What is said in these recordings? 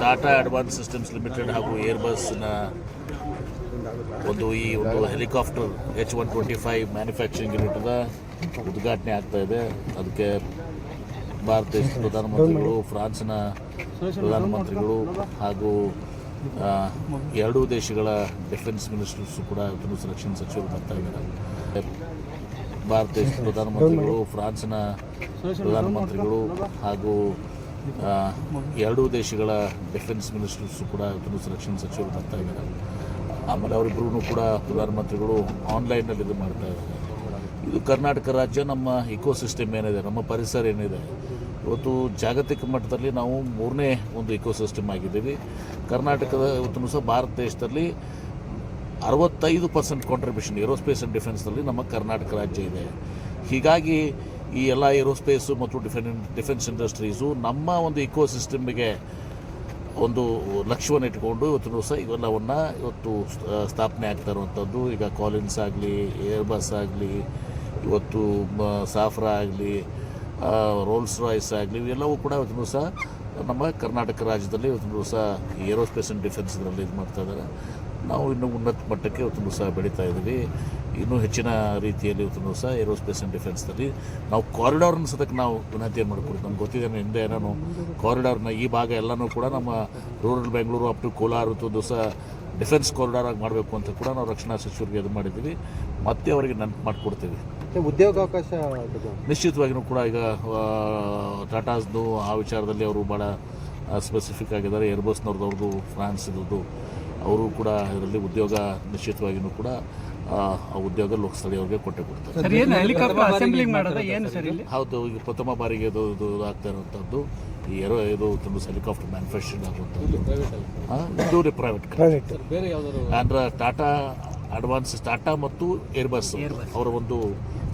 Tata advanced systems limited ಹಾಗೂ ಏರ್ಬಸ್ನ ಒಂದು ಈ ಒಂದು helicopter H one twenty five manufacturing ಯೂನಿಟ್ನ ಉದ್ಘಾಟನೆ ಆಗ್ತಾ ಇದೆ. ಅದಕ್ಕೆ ಭಾರತ ದೇಶದ ಪ್ರಧಾನಮಂತ್ರಿಗಳು, ಫ್ರಾನ್ಸ್ನ ಪ್ರಧಾನಮಂತ್ರಿಗಳು ಹಾಗೂ ಎರಡೂ ದೇಶಗಳ ಡಿಫೆನ್ಸ್ ಮಿನಿಸ್ಟರ್ಸ್ ಕೂಡ ಇವತ್ತು ರಕ್ಷಣಾ ಸಚಿವರು ಬರ್ತಾ ಇದ್ದಾರೆ. ಭಾರತ ದೇಶದ ಪ್ರಧಾನಮಂತ್ರಿಗಳು, ಫ್ರಾನ್ಸ್ನ ಪ್ರಧಾನಮಂತ್ರಿಗಳು ಹಾಗೂ ಎರಡೂ ದೇಶಗಳ ಡಿಫೆನ್ಸ್ ಮಿನಿಸ್ಟರ್ಸ್ ಕೂಡ ಇವತ್ತು ರಕ್ಷಣಾ ಸಚಿವರು ಬರ್ತಾ ಇದ್ದಾರೆ. ಆಮೇಲೆ ಅವರಿಬ್ಬರೂ ಕೂಡ ಪ್ರಧಾನಮಂತ್ರಿಗಳು ಆನ್ಲೈನಲ್ಲಿ ಇದು ಮಾಡ್ತಾ ಇದ್ದಾರೆ. ಇದು ಕರ್ನಾಟಕ ರಾಜ್ಯ ನಮ್ಮ ಇಕೋಸಿಸ್ಟಮ್ ಏನಿದೆ, ನಮ್ಮ ಪರಿಸರ ಏನಿದೆ, ಇವತ್ತು ಜಾಗತಿಕ ಮಟ್ಟದಲ್ಲಿ ನಾವು ಮೂರನೇ ಒಂದು ಇಕೋಸಿಸ್ಟಮ್ ಆಗಿದ್ದೀವಿ. ಕರ್ನಾಟಕದ ಇವತ್ತು ಸಹ ಭಾರತ ದೇಶದಲ್ಲಿ ಅರವತ್ತೈದು ಪರ್ಸೆಂಟ್ ಕಾಂಟ್ರಿಬ್ಯೂಷನ್ ಏರೋಸ್ಪೇಸ್ ಆ್ಯಂಡ್ ಡಿಫೆನ್ಸ್ನಲ್ಲಿ ನಮ್ಮ ಕರ್ನಾಟಕ ರಾಜ್ಯ ಇದೆ. ಹೀಗಾಗಿ ಈ ಎಲ್ಲ ಏರೋಸ್ಪೇಸು ಮತ್ತು ಡಿಫೆನ್, ಡಿಫೆನ್ಸ್ ಇಂಡಸ್ಟ್ರೀಸು ನಮ್ಮ ಒಂದು ಇಕೋ ಸಿಸ್ಟಮ್ಗೆ ಒಂದು ಲಕ್ಷ್ಯವನ್ನು ಇಟ್ಕೊಂಡು ಇವತ್ತಿನ ದಿವಸ ಇವೆಲ್ಲವನ್ನು ಇವತ್ತು ಸ್ಥಾಪನೆ ಆಗ್ತಾ ಇರುವಂಥದ್ದು. ಈಗ ಕಾಲಿನ್ಸ್ ಆಗಲಿ ಏರ್ಬಸ್ ಆಗಲಿ, ಇವತ್ತು ಸಾಫ್ರಾ ಆಗಲಿ ರೋಲ್ಸ್ ರಾಯ್ಸ್ ಆಗಲಿ, ಇವೆಲ್ಲವೂ ಕೂಡ ಇವತ್ತಿನ ದಿವಸ ನಮ್ಮ ಕರ್ನಾಟಕ ರಾಜ್ಯದಲ್ಲಿ ಇವತ್ತಿನ ದಿವಸ ಏರೋಸ್ಪೇಸ್ ಆ್ಯಂಡ್ ಡಿಫೆನ್ಸ್ ಇದರಲ್ಲಿ ಇದು ಮಾಡ್ತಾ ಇದ್ದಾರೆ. ನಾವು ಇನ್ನೂ ಉನ್ನತ ಮಟ್ಟಕ್ಕೆ ಉತ್ತಮ ಸಹ ಬೆಳೀತಾ ಇದ್ದೀವಿ. ಇನ್ನೂ ಹೆಚ್ಚಿನ ರೀತಿಯಲ್ಲಿ ಉತ್ತಮ ಸಹ ಏರೋಸ್ಪೇಸ್ ಆ್ಯಂಡ್ ಡಿಫೆನ್ಸ್ನಲ್ಲಿ ನಾವು ಕಾರಿಡಾರ್ನ ಸತಕ್ಕೆ ನಾವು ವಿನಂತಿಯನ್ನು ಮಾಡ್ಕೊಡ್ತೀವಿ ನಮ್ಗೆ ಗೊತ್ತಿದೆ ಹಿಂದೆ ನಾನು ಕಾರಿಡಾರ್ನ ಈ ಭಾಗ ಎಲ್ಲನೂ ಕೂಡ ನಮ್ಮ rural Bengaluru up to Kolar ಇವತ್ತು ಸಹ ಡಿಫೆನ್ಸ್ ಕಾರಿಡಾರ್ ಆಗಿ ಮಾಡಬೇಕು ಅಂತ ಕೂಡ ನಾವು ರಕ್ಷಣಾ ಸಚಿವರಿಗೆ ಇದು ಮಾಡಿದ್ದೀವಿ. ಮತ್ತೆ ಅವರಿಗೆ ನೆನಪು ಮಾಡಿಕೊಡ್ತೀವಿ. ಉದ್ಯೋಗಾವಕಾಶ ನಿಶ್ಚಿತವಾಗಿಯೂ ಕೂಡ ಈಗ ಟಾಟಾಸ್ದು ಆ ವಿಚಾರದಲ್ಲಿ ಅವರು ಭಾಳ ಸ್ಪೆಸಿಫಿಕ್ ಆಗಿದ್ದಾರೆ. ಏರ್ಬಸ್ನವ್ರದ್ದು ಅವ್ರದ್ದು ಫ್ರಾನ್ಸ್ ಇದ್ದು ಅವರು ಕೂಡ ಇದರಲ್ಲಿ ಉದ್ಯೋಗ ನಿಶ್ಚಿತವಾಗಿಯೂ ಕೂಡ ಆ, ಉದ್ಯೋಗ ಲೋಕಸ್ಥಳೀಯವ್ರಿಗೆ ಕೊಟ್ಟೆ ಕೊಡ್ತಾರೆ. ಸರ್ ಏನು ಹೆಲಿಕಾಪ್ಟರ್ ಅಸೆಂಬ್ಲಿಂಗ್ ಮಾಡೋದ ಏನು ಸರ್ ಇಲ್ಲಿ? ಹೌದು ಈಗ ಪ್ರಥಮ ಬಾರಿಗೆ ಇದು ಇದು ಆಗ್ತಾ ಇರುವಂಥದ್ದು ಈ ಏರೋ ಇದು ತುಂಬ ಹೆಲಿಕಾಪ್ಟರ್ ಮ್ಯಾನುಫ್ಯಾಕ್ಚರಿಂಗ್ ಆಗುವಂಥದ್ದು. ಇದು ಪ್ರೈವೇಟ್ ಪ್ರೈವೇಟ್ ಅಂದ್ರೆ ಟಾಟಾ ಅಡ್ವಾನ್ಸ್ ಟಾಟಾ ಮತ್ತು ಏರ್ಬಸ್ ಅವರ ಒಂದು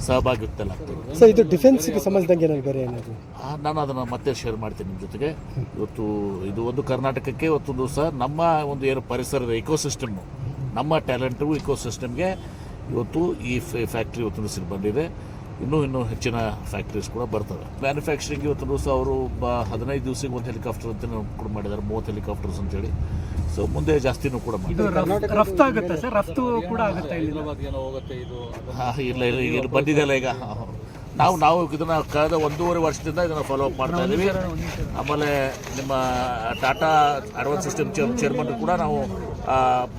ಸಹಭಾಗಿತ್ವದಲ್ಲಿ ಆಗ್ತದೆ ಸರ್ ಇದು ಡಿಫೆನ್ಸ್ಗೆ ಸಂಬಂಧಿಸಿದಂಗೆ ಏನಾದ್ರು ಬೇರೆ ಏನಾದ್ರು? ಆ, ನಾನು ಅದನ್ನು ಮತ್ತೆ ಶೇರ್ ಮಾಡ್ತೀನಿ ನಿಮ್ಮ ಜೊತೆಗೆ. ಇವತ್ತು ಇದು ಒಂದು ಕರ್ನಾಟಕಕ್ಕೆ ಇವತ್ತೊಂದು ಸಹ ನಮ್ಮ ಒಂದು ಏನು ಪರಿಸರದ ಇಕೋಸಿಸ್ಟಮ್ ನಮ್ಮ ಟ್ಯಾಲೆಂಟು ಇಕೋಸಿಸ್ಟಮ್ಗೆ ಇವತ್ತು ಈ ಫ್ಯಾಕ್ಟ್ರಿ ಇವತ್ತೊಂದು ಬಂದಿದೆ. ಇನ್ನೂ ಇನ್ನೂ ಹೆಚ್ಚಿನ ಫ್ಯಾಕ್ಟ್ರೀಸ್ ಕೂಡ ಬರ್ತವೆ. ಮ್ಯಾನುಫ್ಯಾಕ್ಚರಿಂಗ್ ಇವತ್ತು ಸಹ ಅವರು ಬ ಹದಿನೈದು ದಿವಸಕ್ಕೆ ಒಂದು ಹೆಲಿಕಾಪ್ಟರ್ ಅಂತ ಕೂಡ ಮಾಡಿದ್ದಾರೆ ಮೂವತ್ತು ಹೆಲಿಕಾಪ್ಟರ್ಸ್ ಅಂತೇಳಿ. ಸೊ ಮುಂದೆ ಜಾಸ್ತಿನೂ ಕೂಡ ಮಾಡಿದ್ದಾರೆ ಇದು ರಫ್- ರಫ್ತು ಆಗುತ್ತೆ ಸರ್ ರಫ್ತು ಕೂಡ ಆಗುತ್ತೆ ಇಲ್ಲಿ. ಹಾ, ಇಲ್ಲ ಇಲ್ಲ ಈಗ ಇದು ಬಂದಿದೆಯಲ್ಲ ಈಗ. ನಾವು ನಾವು ಇದನ್ನ ಕಳೆದ ಒಂದೂವರೆ ವರ್ಷದಿಂದ ಇದನ್ನ ಫಾಲೋ ಅಪ್ ಮಾಡ್ತಾ ಇದ್ದೀವಿ. ಆಮೇಲೆ ನಿಮ್ಮ ಟಾಟಾ ಅಡ್ವಾನ್ಸ್ ಸಿಸ್ಟಮ್ ಚೇರ್ಮನ್ ಕೂಡ ನಾವು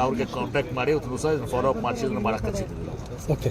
ಅವ್ರಿಗೆ ಕಾಂಟ್ಯಾಕ್ಟ್ ಮಾಡಿ ಒಂದು ಸಹ ಇದನ್ನ ಫಾಲೋ ಅಪ್ ಮಾಡಿಸಿ ಇದನ್ನ ಮಾಡಕ್ಕೆ ಹಚ್ಚಿದ್ದೀವಿ ಓಕೆ